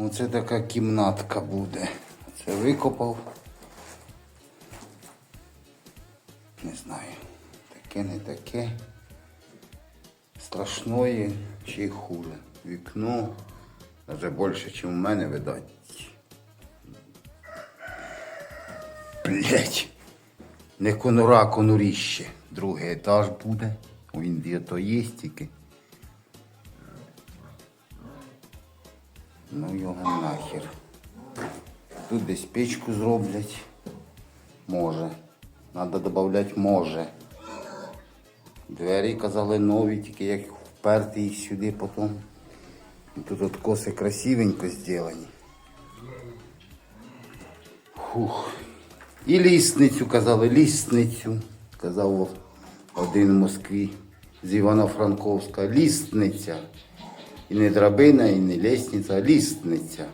Оце така кімнатка буде. Це викопав. Не знаю. Таке, не таке. Страшної чи хуже. Вікно навіть більше, ніж у мене, видать. Блять. Не конура, конуріще. Другий етаж буде. Він де то є тільки. Ну його нахер. Тут десь печку зроблять. Може. Надо додати може. Двері казали нові, тільки як вперти їх сюди потім. Тут от коси красивенько зроблені. Фух. І лісницю казали, лісницю. Казав один в Москві з Івано-Франковська. Лісниця. І не драбина, і не лісниця, а лісниця.